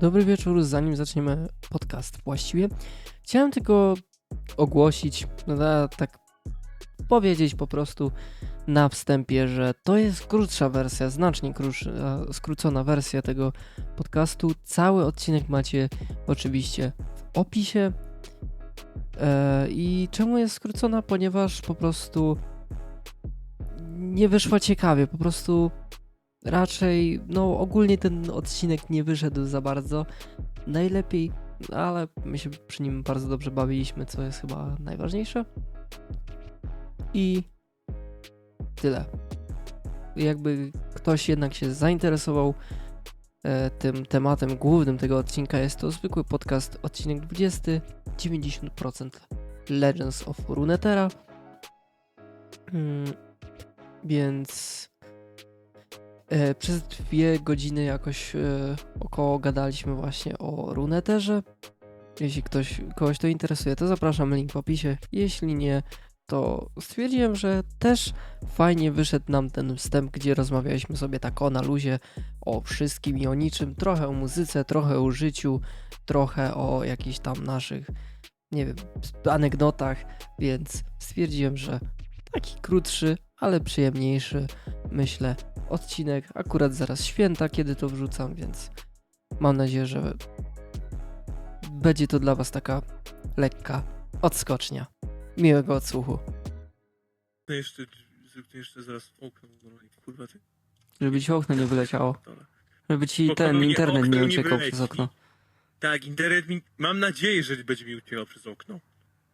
Dobry wieczór, zanim zaczniemy podcast właściwie. Chciałem tylko ogłosić, no, tak powiedzieć po prostu na wstępie, że to jest krótsza wersja, znacznie krótsza, skrócona wersja tego podcastu. Cały odcinek macie oczywiście w opisie. E, I czemu jest skrócona? Ponieważ po prostu nie wyszła ciekawie, po prostu raczej, no ogólnie ten odcinek nie wyszedł za bardzo. Najlepiej, ale my się przy nim bardzo dobrze bawiliśmy, co jest chyba najważniejsze. I tyle. Jakby ktoś jednak się zainteresował e, tym tematem głównym tego odcinka, jest to zwykły podcast, odcinek 20, 90% Legends of Runetera. Mm, więc E, Przez dwie godziny jakoś e, około gadaliśmy właśnie o runeterze. Jeśli ktoś, kogoś to interesuje, to zapraszam, link w opisie. Jeśli nie, to stwierdziłem, że też fajnie wyszedł nam ten wstęp, gdzie rozmawialiśmy sobie tak o na luzie, o wszystkim i o niczym, trochę o muzyce, trochę o życiu, trochę o jakichś tam naszych, nie wiem, anegdotach, więc stwierdziłem, że taki krótszy, ale przyjemniejszy, myślę, odcinek. Akurat zaraz święta, kiedy to wrzucam, więc mam nadzieję, że będzie to dla Was taka lekka odskocznia. Miłego odsłuchu. No jeszcze, jeszcze zaraz okno, kurwa ty. Żeby ci okno nie wyleciało. Żeby ci ten internet nie uciekał przez okno. Tak, internet mi, mam nadzieję, że będzie mi uciekał przez okno.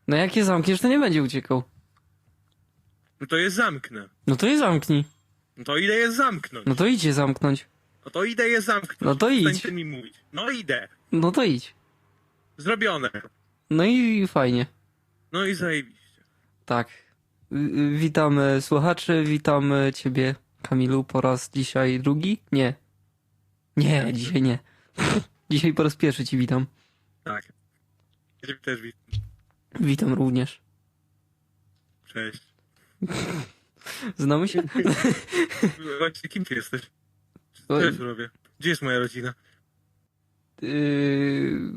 No jak je zamkniesz, to nie będzie uciekał. No to je zamknę. No to je zamknij. No to idę je zamknąć. No to idź je zamknąć. No to idę je zamknąć. No to idź. Mi mówić. No idę. No to idź. Zrobione. No i fajnie. No i zajebiście. Tak. Y, y, Witamy słuchaczy, witamy ciebie, Kamilu, po raz dzisiaj drugi? Nie. Nie, dzisiaj nie. Dzisiaj po raz pierwszy ci witam. Tak. Ciebie też witam. Witam również. Cześć. Znamy się? Właśnie kim ty jesteś? Co ja tu robię? Gdzie jest moja rodzina? Yy...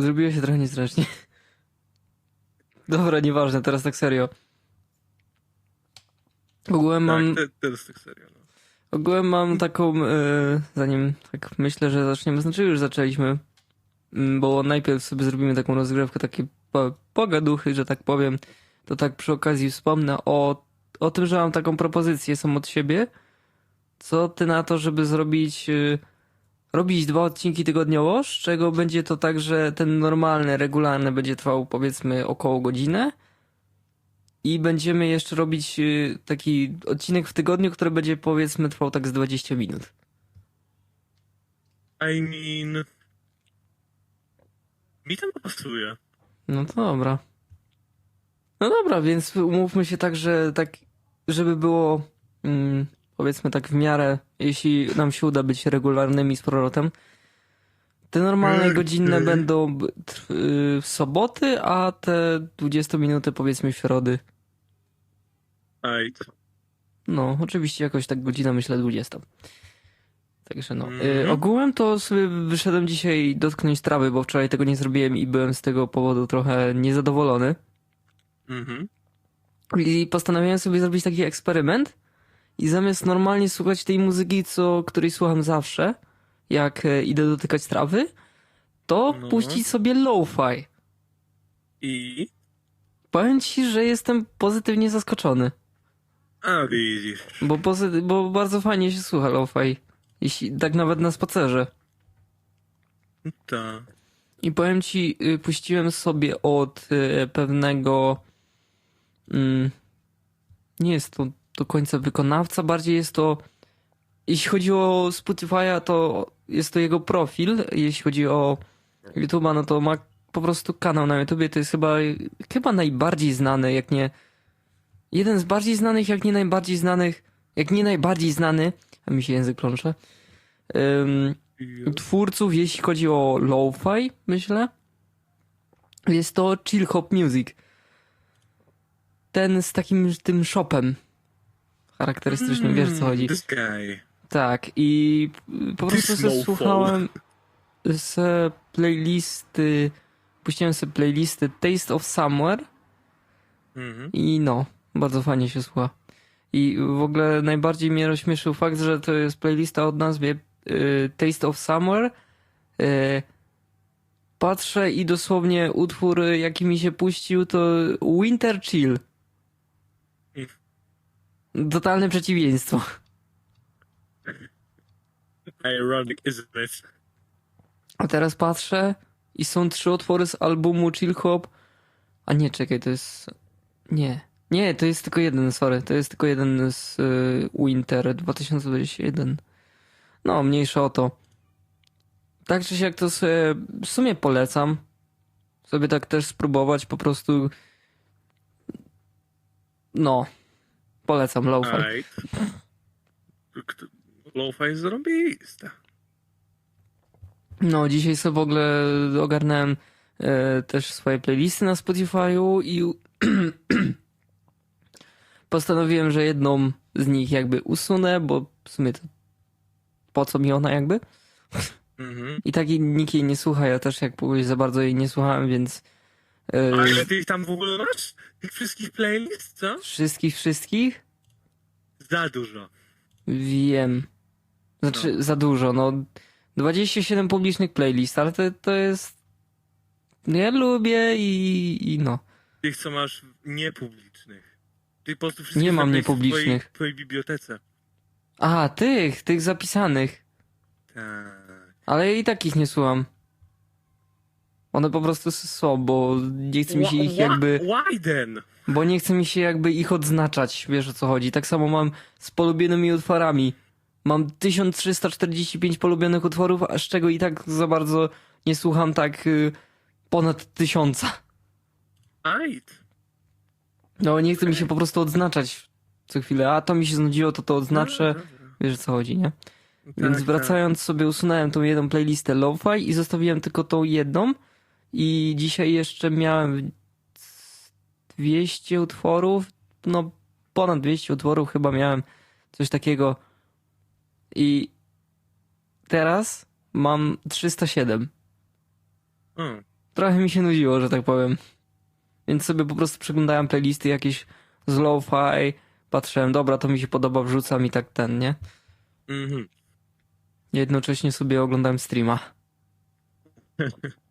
Zrobiło się trochę niezręcznie. Dobra, nieważne, teraz tak serio. Ogółem mam, Tak, te, teraz tak serio. No. ogółem mam taką, yy, zanim tak myślę, że zaczniemy, znaczy już zaczęliśmy, mm, bo najpierw sobie zrobimy taką rozgrywkę, takie po, pogaduchy, że tak powiem, to tak przy okazji wspomnę o, o tym, że mam taką propozycję sam od siebie. Co ty na to, żeby zrobić, yy, robić dwa odcinki tygodniowo, z czego będzie to tak, że ten normalny, regularny będzie trwał powiedzmy około godzinę. I będziemy jeszcze robić yy, taki odcinek w tygodniu, który będzie powiedzmy trwał tak z 20 minut. I mean... Mi tam pasuje. No to dobra. No dobra, więc umówmy się tak, że tak, żeby było mm, powiedzmy tak w miarę, jeśli nam się uda być regularnymi z powrotem, te normalne godzinne będą y, w soboty, a te 20 minuty powiedzmy w środy. Co? No, oczywiście jakoś tak godzina myślę 20. Także no. Y, Mhm. ogółem to sobie wyszedłem dzisiaj dotknąć trawy, bo wczoraj tego nie zrobiłem i byłem z tego powodu trochę niezadowolony. Mhm. I postanowiłem sobie zrobić taki eksperyment i zamiast normalnie słuchać tej muzyki, co, której słucham zawsze, jak e, idę dotykać trawy, to No. puścić sobie lo-fi. I... Powiem ci, że jestem pozytywnie zaskoczony, A widzisz. bo, pozy- bo bardzo fajnie się słucha lo-fi, jeśli tak nawet na spacerze. Ta. I powiem ci, y, puściłem sobie od y, pewnego. Mm, nie jest to do końca wykonawca, bardziej jest to. Jeśli chodzi o Spotify'a, to jest to jego profil. Jeśli chodzi o YouTube'a, no to ma po prostu kanał na YouTubie. To jest chyba, chyba najbardziej znany, jak nie. Jeden z bardziej znanych, jak nie najbardziej znanych. Jak nie najbardziej znany. A mi się język plącze. Ym, twórców, jeśli chodzi o lo-fi, myślę. Jest to Chill Hop Music. Ten z takim tym shopem charakterystycznym, wiesz co chodzi. This guy. Tak, i po This prostu snowfall. słuchałem. se playlisty, puściłem sobie playlisty Taste of Somewhere Mhm. i no, bardzo fajnie się słucha. I w ogóle najbardziej mnie rozśmieszył fakt, że to jest playlista o nazwie y, Taste of Summer. Y, patrzę i dosłownie utwór, jaki mi się puścił, to Winter Chill. Totalne przeciwieństwo. Ironic, isn't it? A teraz patrzę i są trzy utwory z albumu Chill Hop. A nie, czekaj, to jest... Nie. Nie, to jest tylko jeden, sorry. To jest tylko jeden z y, Winter 2021. No, mniejsza o to. Tak czy siak to sobie w sumie polecam. Sobie tak też spróbować po prostu. No. Polecam Lo-Fi. Jest zarąbiste. No, dzisiaj sobie w ogóle ogarnąłem e, też swoje playlisty na Spotify'u i postanowiłem, że jedną z nich jakby usunę, bo w sumie to po co mi ona jakby? Mhm. I tak nikt jej nie słucha, ja też jak powiedzieć za bardzo jej nie słuchałem, więc e, A ile ty ich tam w ogóle masz? Tych wszystkich playlist, co? wszystkich, wszystkich Za dużo. wiem. Znaczy za dużo, no 27 publicznych playlist, ale to, to jest ja lubię i, i no. Tych, co masz niepublicznych. Ty po prostu wszystkie Nie mam zapleś w twojej- niepublicznych. W twojej bibliotece. A, tych, tych zapisanych. Tak. Ale i tak ich nie słucham. One po prostu są, bo nie chce mi się ich jakby, bo nie chce mi się jakby ich odznaczać, wiesz o co chodzi. Tak samo mam z polubionymi utworami. Mam 1345 polubionych utworów, a z czego i tak za bardzo nie słucham tak y, ponad tysiąca. Right. No nie chce mi się po prostu odznaczać co chwilę, a to mi się znudziło, to to odznaczę. Wiesz o co chodzi, nie? Więc Tak, wracając sobie usunąłem tą jedną playlistę lo-fi i zostawiłem tylko tą jedną i dzisiaj jeszcze miałem 200 utworów, no ponad 200 utworów chyba miałem, coś takiego i teraz mam 307. Tak. O, Trochę mi się nudziło, że tak powiem. Więc sobie po prostu przeglądałem playlisty jakieś z lo-fi, patrzyłem, dobra, to mi się podoba, wrzucam i tak ten, nie? Mhm. Jednocześnie sobie oglądałem streama.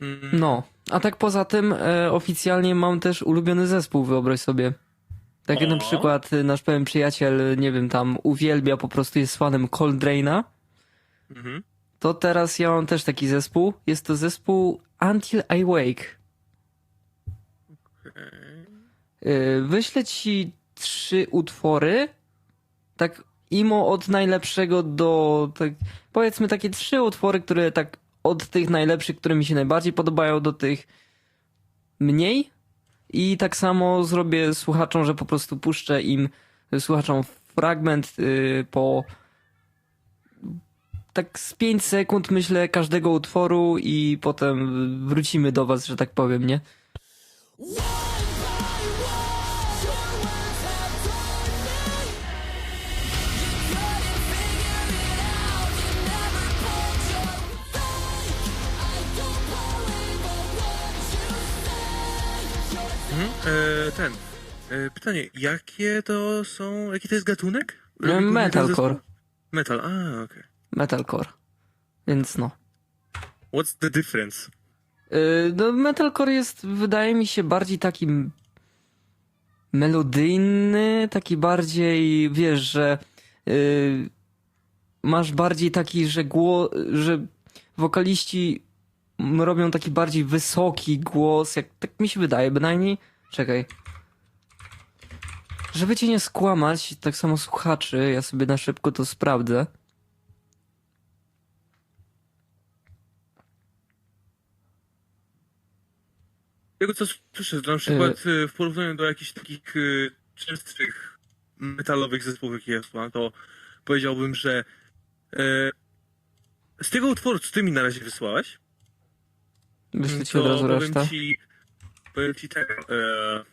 Mm, No, a tak poza tym e, oficjalnie mam też ulubiony zespół, wyobraź sobie. Tak na przykład e, nasz pewien przyjaciel, nie wiem, tam uwielbia, po prostu jest fanem Coldrane'a, Mhm. to teraz ja mam też taki zespół. Jest to zespół Until I Wake. E, wyślę ci trzy utwory, tak imo od najlepszego do, tak, powiedzmy takie trzy utwory, które tak od tych najlepszych, które mi się najbardziej podobają, do tych mniej. I tak samo zrobię słuchaczom, że po prostu puszczę im, słuchaczom fragment y, po tak z 5 sekund myślę każdego utworu i potem wrócimy do was, że tak powiem, nie? Mhm. E, ten. E, pytanie, jakie to są. Jaki to jest gatunek? E, metalcore. Metal, a, okej. Metalcore. Więc no. What's the difference? Yy, No, metalcore jest, wydaje mi się, bardziej taki melodyjny, taki bardziej, wiesz, że yy, masz bardziej taki, że głos, że wokaliści robią taki bardziej wysoki głos, jak tak mi się wydaje, bynajmniej. Czekaj. Żeby cię nie skłamać, tak samo słuchaczy, ja sobie na szybko to sprawdzę. Tego co słyszę, na przykład e, w porównaniu do jakichś takich e, częstszych metalowych zespołów, jakie ja to powiedziałbym, że e, z tego utworu, co ty mi na razie wysłałeś, Wyślę ci to od razu resztę. ci, powiem ci tak, e,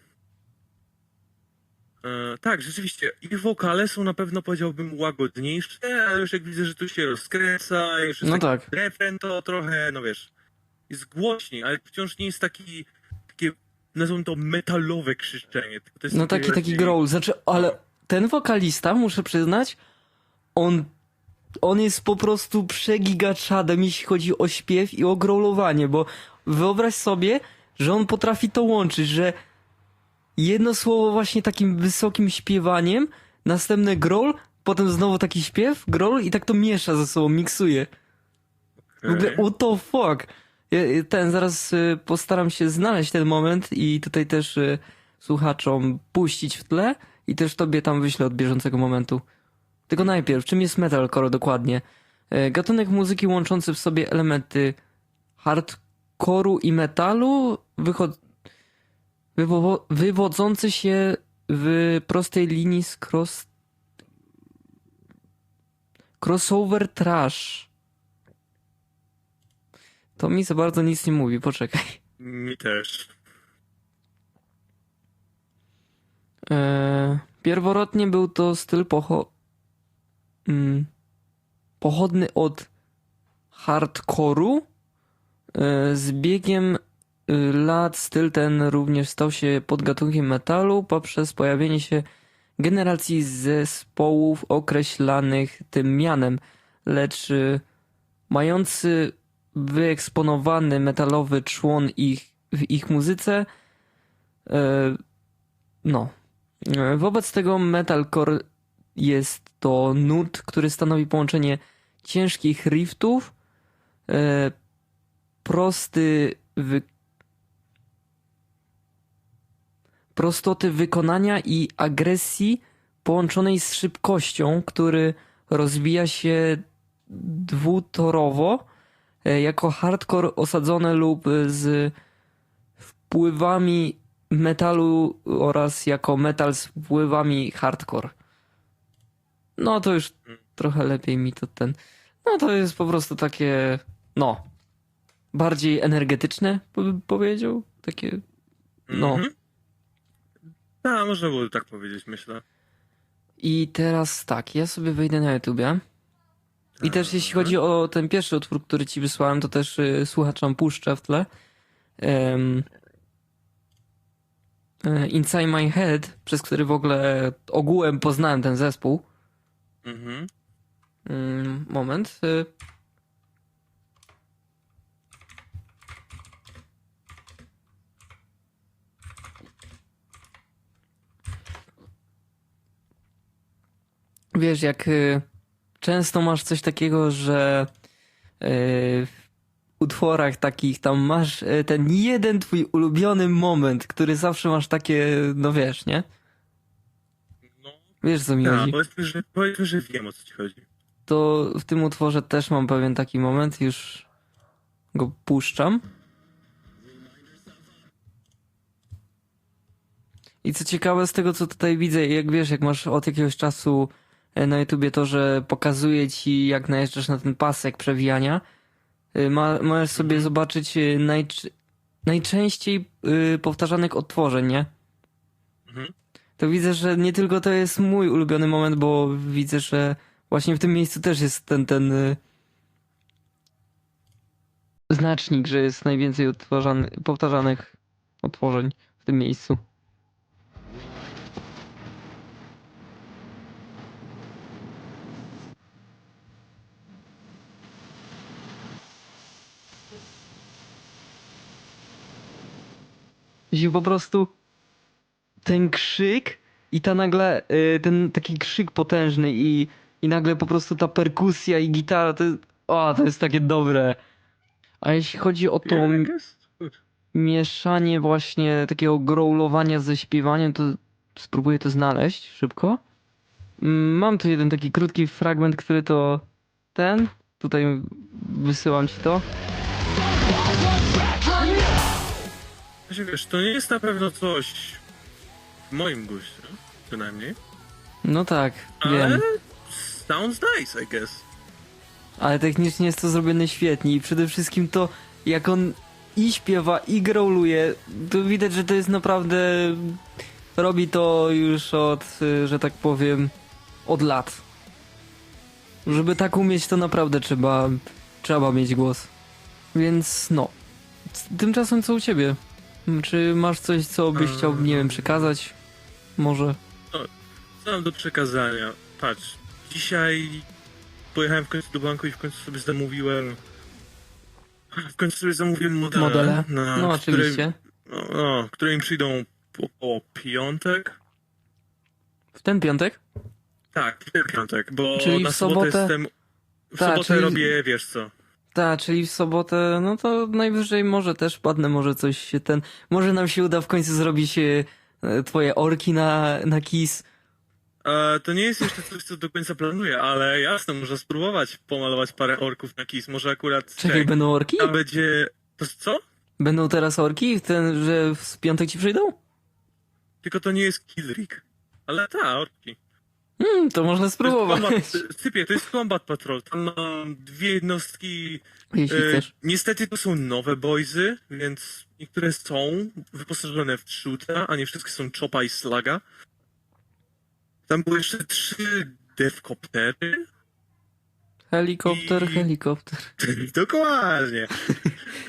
E, tak, rzeczywiście. Ich wokale są na pewno, powiedziałbym, łagodniejsze, ale już jak widzę, że tu się rozkręca, już jest No tak. refren, to trochę, no wiesz, jest głośniej, ale wciąż nie jest taki, takie, nazwijmy to metalowe krzyczenie. To No taki, taki growl, znaczy, ale ten wokalista, muszę przyznać, on, on jest po prostu przegigaczadem, jeśli chodzi o śpiew i o growlowanie, bo wyobraź sobie, że on potrafi to łączyć, że jedno słowo właśnie takim wysokim śpiewaniem, następne growl, potem znowu taki śpiew, growl i tak to miesza ze sobą, miksuje. W ogóle, what the fuck? Ten, zaraz y, postaram się znaleźć ten moment i tutaj też y, słuchaczom puścić w tle i też tobie tam wyślę od bieżącego momentu. Tylko najpierw, czym jest metalcore dokładnie? Y, Gatunek muzyki łączący w sobie elementy hardcore'u i metalu, wychod... wywo... wywodzący się w prostej linii z cross... crossover trash. To mi za bardzo nic nie mówi, poczekaj. Mi też. E, pierworodnie był to styl pocho... Mm, pochodny od hardcore'u. E, z biegiem lat styl ten również stał się podgatunkiem metalu poprzez pojawienie się generacji zespołów określanych tym mianem, lecz y, mający wyeksponowany metalowy człon ich, w ich muzyce e, no. Wobec tego metalcore jest to nut, który stanowi połączenie ciężkich riftów, e, prosty wy... prostoty wykonania i agresji połączonej z szybkością, który rozwija się dwutorowo e, jako hardcore osadzony lub z wpływami metalu oraz jako metal z wpływami hardcore. No to już trochę lepiej mi to ten. No to jest po prostu takie, no, bardziej energetyczne, bym powiedział. Takie, no. Mhm. Tak, można było tak powiedzieć, myślę. I teraz tak, ja sobie wejdę na YouTubie. I też jeśli chodzi o ten pierwszy utwór, który ci wysłałem, to też y, słuchaczom puszczę w tle. E, Inside My Head, przez który w ogóle ogółem poznałem ten zespół. Mhm. Mm, Moment. Wiesz, jak y, często masz coś takiego, że y, w utworach takich tam masz y, ten jeden twój ulubiony moment, który zawsze masz takie, no wiesz, nie? No, Wiesz co mi tak, chodzi? powiedzmy, że, powiedzmy, że wiem o co ci chodzi. to w tym utworze też mam pewien taki moment, już go puszczam. I co ciekawe z tego, co tutaj widzę, jak wiesz, jak masz od jakiegoś czasu na YouTubie to, że pokazuje ci, jak najeżdżasz na ten pasek przewijania, y, ma, możesz sobie zobaczyć y, najcz- najczęściej powtarzanych odtworzeń, nie? Mhm. to widzę, że nie tylko to jest mój ulubiony moment, bo widzę, że właśnie w tym miejscu też jest ten, ten znacznik, że jest najwięcej powtarzanych otworzeń w tym miejscu. I po prostu ten krzyk i ta nagle, y, ten taki krzyk potężny i, i nagle po prostu ta perkusja i gitara, to, o, to jest takie dobre. A jeśli chodzi o to jest? mieszanie właśnie takiego growlowania ze śpiewaniem, to spróbuję to znaleźć szybko. Mm, Mam tu jeden taki krótki fragment, który to ten, tutaj wysyłam ci to. Właśnie wiesz, to nie jest na pewno coś w moim guście, przynajmniej. No tak, Ale wiem. sounds nice, I guess. Ale technicznie jest to zrobione świetnie i przede wszystkim to, jak on i śpiewa, i growluje, to widać, że to jest naprawdę robi to już od, y, że tak powiem, od lat. Żeby tak umieć, to naprawdę trzeba, trzeba mieć głos. Więc no. Tymczasem co u ciebie? Czy masz coś, co byś chciał, nie wiem, przekazać? Może? Co mam do przekazania? Patrz, dzisiaj pojechałem w końcu do banku i w końcu sobie zamówiłem. W końcu sobie zamówiłem modele. Modele? Na, No które, oczywiście. no, no, które im przyjdą po, piątek. W ten piątek? Tak, w ten piątek, bo Czyli na w sobotę sobotę- jestem. W Tak, sobotę czyli- robię, wiesz co. Tak, czyli w sobotę, no to najwyżej może też padnę, może coś się ten, może nam się uda w końcu zrobić e, twoje orki na, na kis. E, to nie jest jeszcze coś, co do końca planuję, ale jasne, można spróbować pomalować parę orków na kis. Może akurat. Czekaj, będą orki? a będzie. To co? Będą teraz orki? Ten, że w piątek ci przyjdą? Tylko to nie jest Killrick. Ale ta, orki. Hmm, to można To jest spróbować. Combat, typie, to jest Combat Patrol. Tam mam dwie jednostki. Jeśli E, chcesz. niestety to są nowe boysy, więc niektóre są wyposażone w shoota, a nie wszystkie są chopa i slaga. Tam były jeszcze trzy devcoptery. Helikopter, i- helikopter. Dokładnie.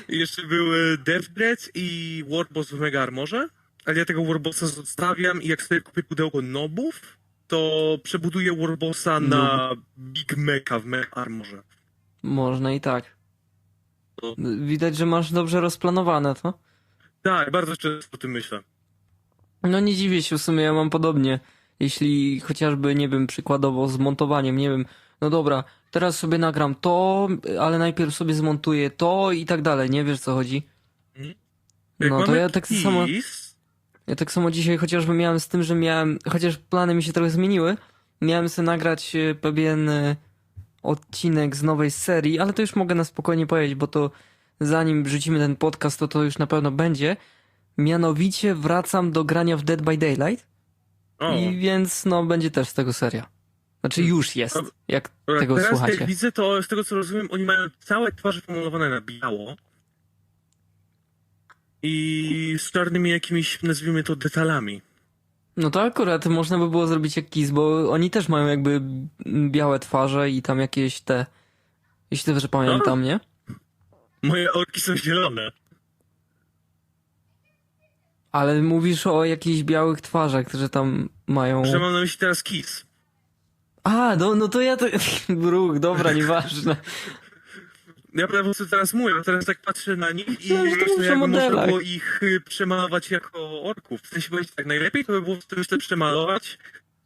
Jeszcze były Deathbreath i Warboss w Mega Armorze. Ale ja tego Warbossa zostawiam i jak sobie kupię pudełko nobów, to przebuduję Warbossa na Big Mecha w Mega Armorze. Można i tak. No. Widać, że masz dobrze rozplanowane to. Tak, bardzo często o tym myślę. No nie dziwię się, w sumie ja mam podobnie. Jeśli chociażby, nie wiem, przykładowo z montowaniem, nie wiem, no dobra, teraz sobie nagram to, ale najpierw sobie zmontuję to i tak dalej, nie wiesz co chodzi? Mhm. No to ja tak samo, ja tak samo dzisiaj chociażby miałem z tym, że miałem, chociaż plany mi się trochę zmieniły, miałem sobie nagrać e, pewien e, odcinek z nowej serii, ale to już mogę na spokojnie powiedzieć, bo to zanim wrzucimy ten podcast, to to już na pewno będzie. Mianowicie wracam do grania w Dead by Daylight. O, I więc no będzie też z tego seria. Znaczy już jest, jak dobra, tego teraz słuchacie. jak widzę, to z tego co rozumiem, oni mają całe twarze pomalowane na biało. I z czarnymi jakimiś, nazwijmy to, detalami. No to akurat można by było zrobić jak Kiss, bo oni też mają jakby białe twarze i tam jakieś te, jeśli dobrze pamiętam, nie? Moje orki są zielone. Ale mówisz o jakichś białych twarzach, że tam mają... Że mam na myśli teraz Kiss. A, no, no to ja to... Bruch, dobra, nieważne. Ja po prostu teraz mówię, bo teraz tak patrzę na nich i myślę, jakby można modelach. było ich y, przemalować jako orków. W sensie powiedzieć tak, najlepiej to by było to myślę przemalować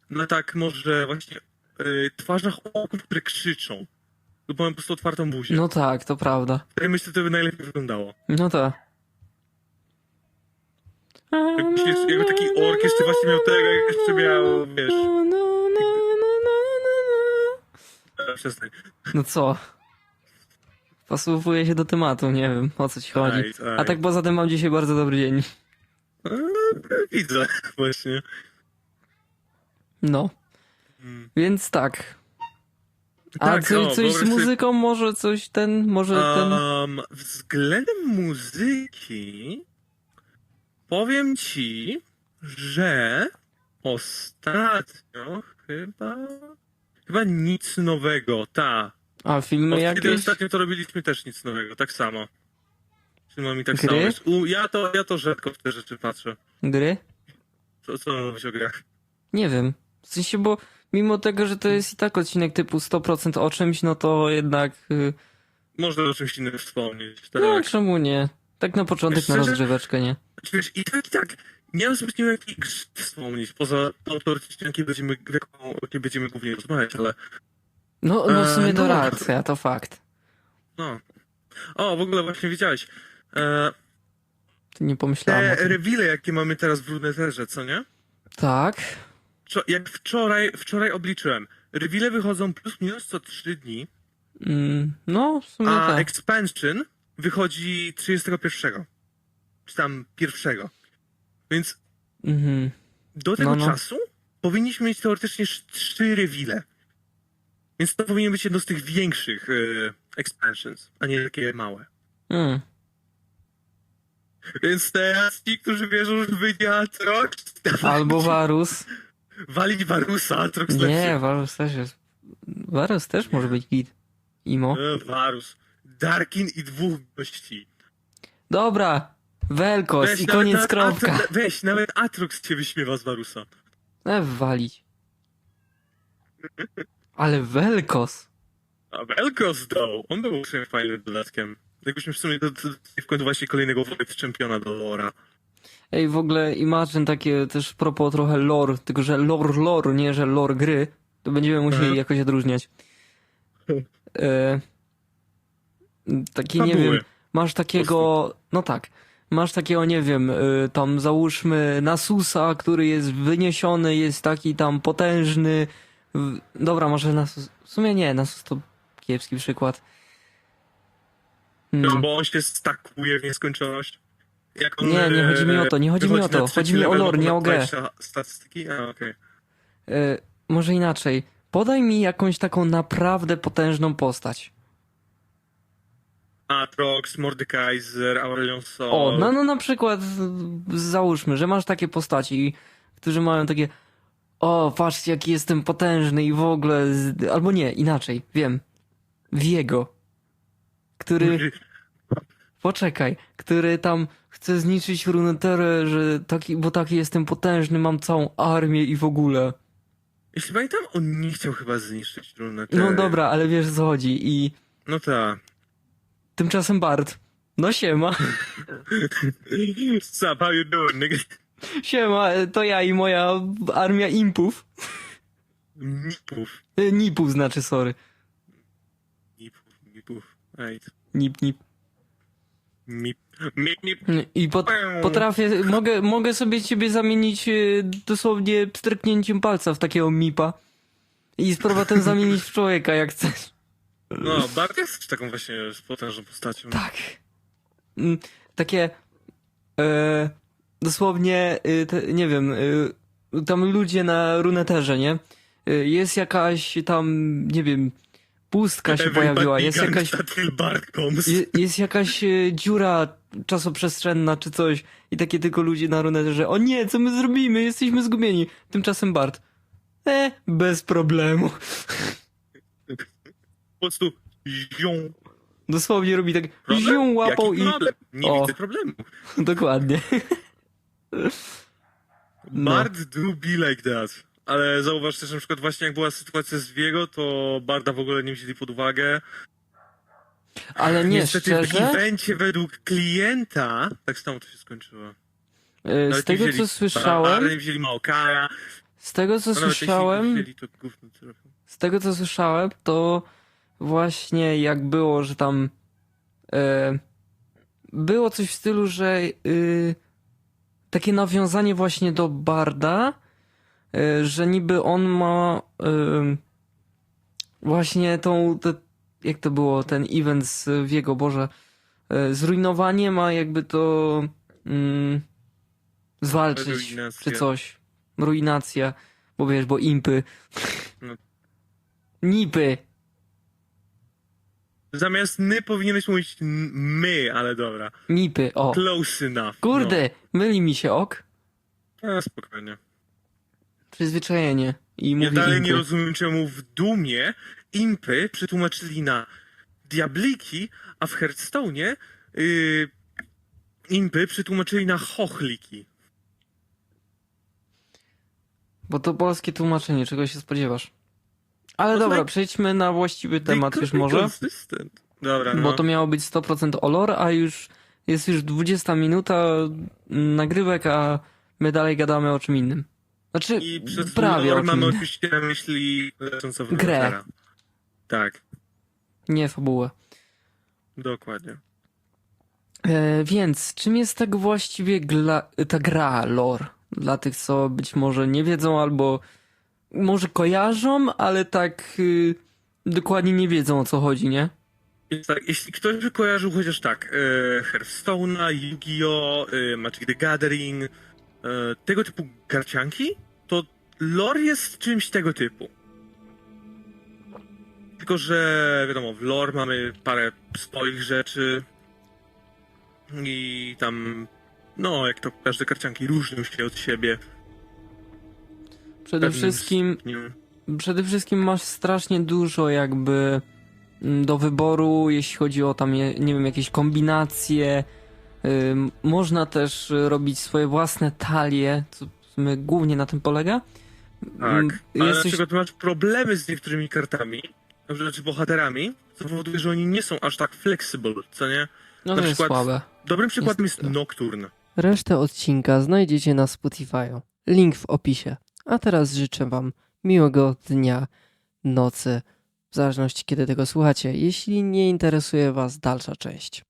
na tak może właśnie y, twarzach orków, które krzyczą. Lub mają po prostu otwartą buzię. No tak, to prawda. Ja myślę, to by najlepiej wyglądało. No tak. Jeszcze- jakby taki ork jeszcze właśnie miał tego, jak jeszcze miał, wiesz. No co? Pasowuje się do tematu, nie wiem o co ci chodzi. Aj, aj. A tak poza tym mam dzisiaj bardzo dobry dzień. E, Widzę, właśnie. No, Mm. więc tak. A Tak, coś, o, coś z wyobraź sobie- muzyką, może coś ten, może ten... Um, względem muzyki powiem ci, że ostatnio chyba chyba nic nowego, ta. A filmy Od kiedy jakieś? ostatnio to robiliśmy też nic nowego, tak samo. Trzymam tak Gry? samo. Wiesz, U, ja, to, ja to rzadko w te rzeczy patrzę. Gry? Co, co mówisz o grach? Nie wiem. W sensie, bo mimo tego, że to jest i tak odcinek typu 100% o czymś, no to jednak... y, Można o czymś innym wspomnieć. Tak. No, czemu nie? Tak na początek, na Szczerze? rozgrzeweczkę, nie? Wiesz, i tak, i tak. Nie mam zbytnio jakiej wspomnieć, poza tą teoretycznie, jakiej będziemy, jaką, jakiej będziemy głównie rozmawiać, ale No, no w E, sumie to no. racja, to fakt. no. O, w ogóle właśnie wiedziałeś. E, Ty nie pomyślałam o te tym. rewile, jakie mamy teraz w Runeterze, co nie? Tak. Jak wczoraj, wczoraj obliczyłem, rewile wychodzą plus minus co 3 dni, Mm, no, w sumie a tak. expansion wychodzi 31. Czy tam pierwszego. Więc Mhm. do tego No, no. czasu powinniśmy mieć teoretycznie trzy rewile. Więc to powinien być jedno z tych większych e, expansions, a nie takie małe. Mm. Więc teraz ci, którzy wierzą, że wyjdzie Atrox, Albo Varus. walić Varusa, Atrox Nie, Varus też jest. Varus też może być git. Imo. lepszy. E, Varus. Darkin i dwóch gości. Dobra. Velkos i koniec nawet kropka. Weź, nawet Atrox cię wyśmiewa z Varusa. E, walić. Ale Velkos. A Velkos dał. On był sobie fajnym dodatkiem. Jakbyśmy w sumie do, do, w końcu właśnie kolejnego Void Championa do Lora. Ej, w ogóle Imagine takie też propos trochę lore, tylko że lore lore, nie że lore gry, to będziemy musieli Mhm. jakoś odróżniać. E, taki, nie Fabuły. wiem, masz takiego, no tak, masz takiego, nie wiem, y, tam załóżmy Nasusa, który jest wyniesiony, jest taki tam potężny. Dobra, może Nasus, w sumie nie, Nasus to kiepski przykład. No, Hmm. bo on się stakuje w nieskończoność. On, Nie, nie chodzi mi o to, nie chodzi mi o to, chodzi mi o level, lore, nie o grę. 20 Statystyki? A, okej. E, może inaczej. Podaj mi jakąś taką naprawdę potężną postać. Atrox, Mordekaiser, Aurelion Sol. O, no, no na przykład załóżmy, że masz takie postaci, którzy mają takie o, patrzcie jaki jestem potężny i w ogóle, albo nie, inaczej, wiem. Wiego. Który, poczekaj, który tam chce zniszczyć Runeterę, że taki, bo taki jestem potężny, mam całą armię i w ogóle. Jeśli pamiętam, on nie chciał chyba zniszczyć Runeterry. No dobra, ale wiesz co chodzi i No tak. tymczasem Bart. No siema. Sup, how you doing, nigga? Siema, to ja i moja armia impów. Nipów. E, Nipów znaczy, sorry. Nipów, nipów. Ej, Nip, nip. mip. Mip, mip. I pot, potrafię, mogę, mogę sobie ciebie zamienić e, dosłownie pstryknięciem palca w takiego mipa. I z powrotem zamienić w człowieka, jak chcesz. No, Bart jest taką właśnie potężną postacią. Tak. Mm, Takie, e, dosłownie, e, te, nie wiem, e, tam ludzie na runeterze, nie? E, jest jakaś tam, nie wiem, pustka się Everybody pojawiła, jest jakaś... Je, jest jakaś dziura czasoprzestrzenna czy coś i takie tylko ludzie na runeterze, o nie, co my zrobimy, jesteśmy zgubieni. Tymczasem Bart, e, bez problemu. Po prostu zią. Dosłownie robi tak, zią łapą Jaki i... problem? Nie O. widzę problemu. Dokładnie. No. Bart do be like that. Ale zauważ też na przykład właśnie jak była sytuacja z Viego, to Barda w ogóle nie wzięli pod uwagę. Ale nie, Niestety w szczerze, evencie według klienta tak samo to się skończyło. Nawet z tego co słyszałem, Barda, nie wzięli Maokara. z tego co słyszałem, wzięli, to gówno z tego co słyszałem, to właśnie jak było, że tam e, było coś w stylu, że y, takie nawiązanie właśnie do Barda, e, że niby on ma e, właśnie tą, te, jak to było, ten event z Wiego Boże, e, zrujnowanie ma jakby to mm, zwalczyć, Ruinacja. czy coś. Ruinacja, bo wiesz, bo impy. No. Nipy. Zamiast ny powinieneś mówić n- my, ale dobra. Mipy, o. Close enough. Kurde, myli mi się ok. No. A, spokojnie. Przyzwyczajenie. I Ja mówi dalej impy. nie rozumiem, czemu w Dumie impy przetłumaczyli na diabliki, a w Hearthstone'ie yy, impy przetłumaczyli na chochliki. Bo to polskie tłumaczenie, czego się spodziewasz. Ale No dobra, przejdźmy na właściwy temat już może. Dobra, no. Bo to miało być 100% o lore, a już jest już 20 minuta nagrywek, a my dalej gadamy o czym innym. Znaczy, I przez prawie o lore czym mamy oczywiście na myśli leczącą Grę. Tak, Nie fabułę. dokładnie. E, więc, czym jest tak właściwie ta gra lore? Dla tych, co być może nie wiedzą, albo może kojarzą, ale tak y, dokładnie nie wiedzą o co chodzi, nie? Tak, jeśli ktoś by kojarzył chociaż tak, e, Hearthstone'a, Yu-Gi-Oh!, e, Magic the Gathering, e, tego typu karcianki, to lore jest czymś tego typu. Tylko, że wiadomo, w lore mamy parę swoich rzeczy. i tam, no jak to każde karcianki różnią się od siebie. Przede wszystkim, stopniu. przede wszystkim masz strasznie dużo jakby mm, do wyboru, jeśli chodzi o tam, nie wiem, jakieś kombinacje. Można też robić swoje własne talie, co głównie na tym polega. Tak, Ym, ale Jesteś... na przykład masz problemy z niektórymi kartami, na przykład bohaterami, co powoduje, że oni nie są aż tak flexible, co nie? No na to jest przykład- słabe. Dobrym przykładem jest Niestety. Nocturne. Resztę odcinka znajdziecie na Spotify. Link w opisie. A teraz życzę Wam miłego dnia, nocy, w zależności kiedy tego słuchacie, jeśli nie interesuje Was dalsza część.